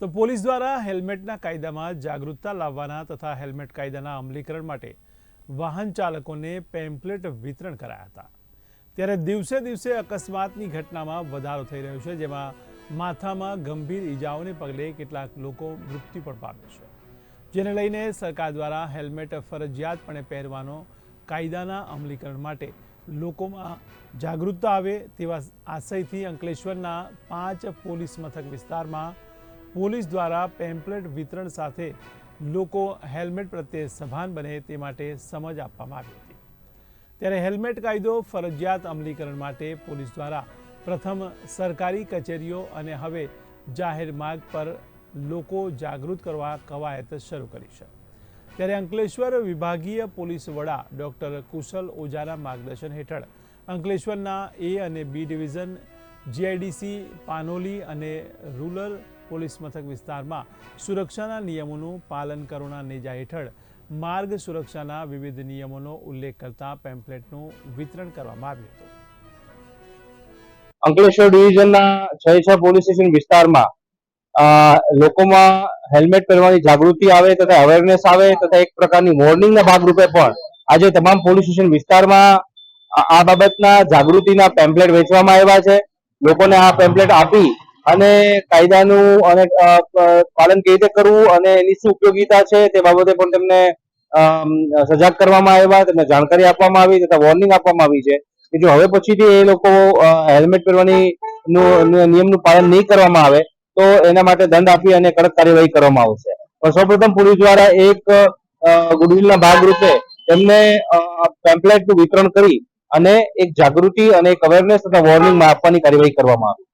તો પોલીસ દ્વારા હેલ્મેટના કાયદામાં જાગૃતતા લાવવાના તથા હેલ્મેટ કાયદાના અમલીકરણ માટે વાહન ચાલકોને પેમ્પલેટ વિતરણ કરાયા હતા. ત્યારે દિવસે દિવસે અકસ્માતની ઘટનામાં વધારો થઈ રહ્યો છે, જેમાં માથામાં ગંભીર ઈજાઓને પગલે કેટલાક લોકો મૃત્યુ પણ પામે છે. જેને લઈને સરકાર દ્વારા હેલ્મેટ ફરજિયાતપણે પહેરવાનો કાયદાના અમલીકરણ માટે લોકોમાં જાગૃતતા આવે તેવા આશયથી અંકલેશ્વરના પાંચ પોલીસ મથક વિસ્તારમાં પોલીસ દ્વારા પેમ્પલેટ વિતરણ સાથે લોકો હેલ્મેટ પ્રત્યે સભાન બને તે માટે સમજ આપવામાં આવી હતી. ત્યારે હેલ્મેટ કાયદો ફરજિયાત અમલીકરણ માટે પોલીસ દ્વારા પ્રથમ સરકારી કચેરીઓ અને હવે જાહેર માર્ગ પર લોકો જાગૃત કરવા કવાયત શરૂ કરી છે. ત્યારે અંકલેશ્વર વિભાગીય પોલીસ વડા ડોક્ટર કુશલ ઓઝાના માર્ગદર્શન હેઠળ અંકલેશ્વરના એ અને બી ડિવિઝન, જીઆઈડીસી, પાનોલી અને રૂરલ પોલીસ મથક વિસ્તારમાં સુરક્ષાના નિયમોનું પાલન કરોના નેજા હેઠળ માર્ગ સુરક્ષાના વિવિધ નિયમોનો ઉલ્લેખ કરતા પેમ્પલેટનું વિતરણ કરવામાં આવ્યું હતું. અંકલેશ્વર ડિવિઝનના છ છ પોલીસ સ્ટેશન વિસ્તારમાં લોકોમાં હેલ્મેટ પહેરવાની જાગૃતિ આવે તથા અવેરનેસ આવે તથા એક પ્રકારની વોર્નિંગના ભાગરૂપે પણ આજે તમામ પોલીસ સ્ટેશન વિસ્તારમાં આ બાબતના જાગૃતિના પેમ્પલેટ વેચવામાં આવ્યા છે. લોકોને આ પેમ્પલેટ આપી અને કાયદાનું અને પાલન કેવી રીતે કરવું અને એની શું ઉપયોગીતા છે તે બાબતે પણ તેમને સજાગ કરવામાં આવ્યા, તેમને જાણકારી આપવામાં આવી તથા વોર્નિંગ આપવામાં આવી છે કે જો હવે પછીથી એ લોકો હેલ્મેટ પહેરવાની નિયમનું પાલન નહીં કરવામાં આવે, તો એના માટે દંડ આપી અને કડક કાર્યવાહી કરવામાં આવશે. પણ સૌપ્રથમ પોલીસ દ્વારા એક ગુડવિલના ભાગરૂપે તેમને પેમ્પલેટનું વિતરણ કરી અને એક જાગૃતિ અને એક અવેરનેસ તથા વોર્નિંગ આપવાની કાર્યવાહી કરવામાં આવી.